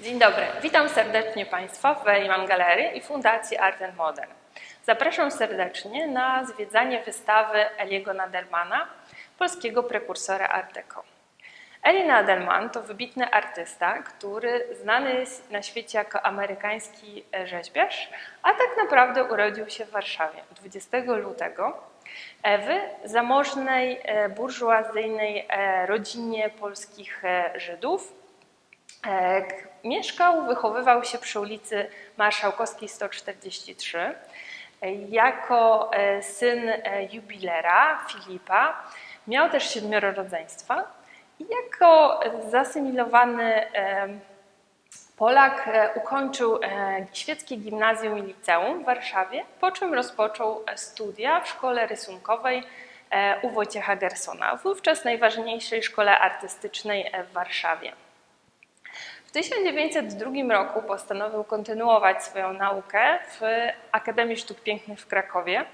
Dzień dobry, witam serdecznie Państwa w Eliman Galerii i Fundacji Art and Modern. Zapraszam serdecznie na zwiedzanie wystawy Eliego Nadelmana, polskiego prekursora Art Deco. Eli Nadelman to wybitny artysta, który znany jest na świecie jako amerykański rzeźbiarz, a tak naprawdę urodził się w Warszawie 20 lutego w zamożnej, e, burżuazyjnej e, rodzinie polskich e, Żydów. Mieszkał, wychowywał się przy ulicy Marszałkowskiej 143. Jako syn jubilera Filipa miał też siedmioro rodzeństwa i jako zasymilowany Polak ukończył świeckie gimnazjum i liceum w Warszawie, po czym rozpoczął studia w szkole rysunkowej u Wojciecha Gersona, wówczas najważniejszej szkole artystycznej w Warszawie. W 1902 roku postanowił kontynuować swoją naukę w Akademii Sztuk Pięknych w Krakowie,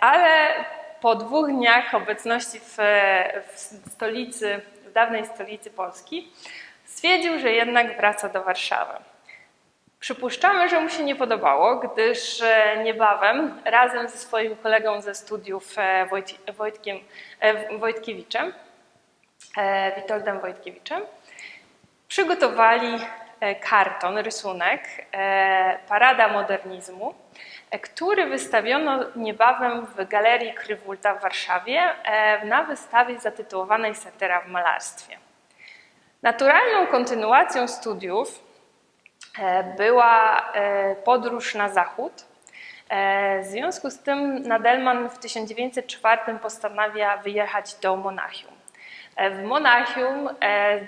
ale po dwóch dniach obecności w, w stolicy, w dawnej stolicy Polski, stwierdził, że jednak wraca do Warszawy. Przypuszczamy, że mu się nie podobało, gdyż niebawem razem ze swoim kolegą ze studiów Wojtkiem, Wojtkiewiczem, Witoldem Wojtkiewiczem, przygotowali karton, rysunek Parada Modernizmu, który wystawiono niebawem w Galerii Krywulta w Warszawie na wystawie zatytułowanej Satera w malarstwie. Naturalną kontynuacją studiów była podróż na zachód. W związku z tym Nadelman w 1904 postanawia wyjechać do Monachium. W Monachium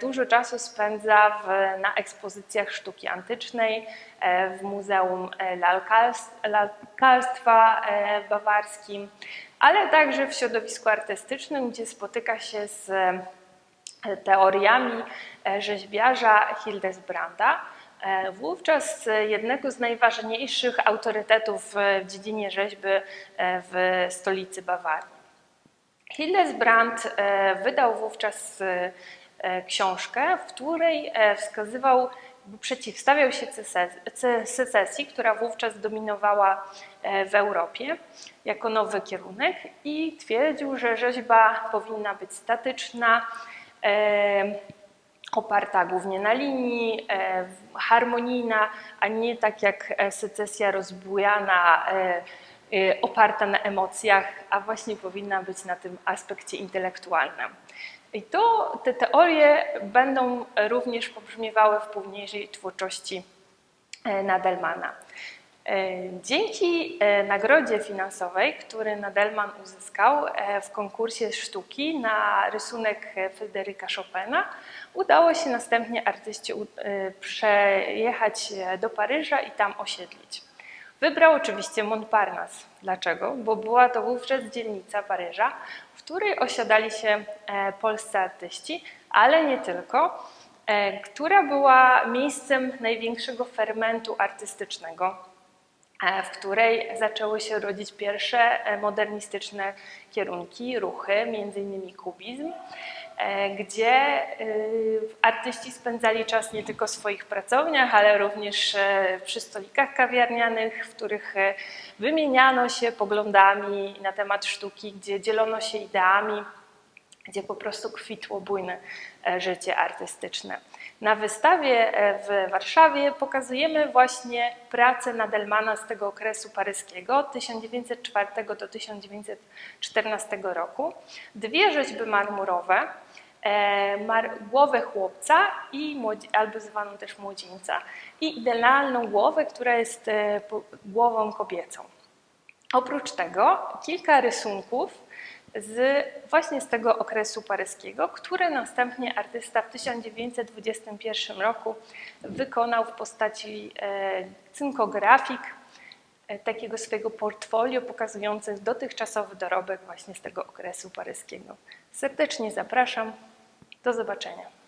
dużo czasu spędza w, na ekspozycjach sztuki antycznej, w Muzeum Lalkarstwa Bawarskim, ale także w środowisku artystycznym, gdzie spotyka się z teoriami rzeźbiarza Hildesbranda, wówczas jednego z najważniejszych autorytetów w dziedzinie rzeźby w stolicy Bawarii. Hildesbrand wydał wówczas książkę, w której wskazywał, przeciwstawiał się secesji, która wówczas dominowała w Europie jako nowy kierunek i twierdził, że rzeźba powinna być statyczna, oparta głównie na linii, harmonijna, a nie tak jak secesja rozbujana, oparta na emocjach, a właśnie powinna być na tym aspekcie intelektualnym. I to, te teorie będą również pobrzmiewały w późniejszej twórczości Nadelmana. Dzięki nagrodzie finansowej, który Nadelman uzyskał w konkursie sztuki na rysunek Fryderyka Chopina, udało się następnie artyście przejechać do Paryża i tam osiedlić. Wybrał oczywiście Montparnasse. Dlaczego? Bo była to wówczas dzielnica Paryża, w której osiadali się polscy artyści, ale nie tylko, która była miejscem największego fermentu artystycznego, w której zaczęły się rodzić pierwsze modernistyczne kierunki, ruchy, m.in. kubizm, gdzie artyści spędzali czas nie tylko w swoich pracowniach, ale również przy stolikach kawiarnianych, w których wymieniano się poglądami na temat sztuki, gdzie dzielono się ideami, gdzie po prostu kwitło bujne życie artystyczne. Na wystawie w Warszawie pokazujemy właśnie pracę Nadelmana z tego okresu paryskiego od 1904 do 1914 roku. Dwie rzeźby marmurowe, głowę chłopca i albo zwaną też młodzieńca i idealną głowę, która jest głową kobiecą. Oprócz tego kilka rysunków z, właśnie z tego okresu paryskiego, które następnie artysta w 1921 roku wykonał w postaci cynkografik, takiego swojego portfolio pokazujących dotychczasowy dorobek właśnie z tego okresu paryskiego. Serdecznie zapraszam. Do zobaczenia.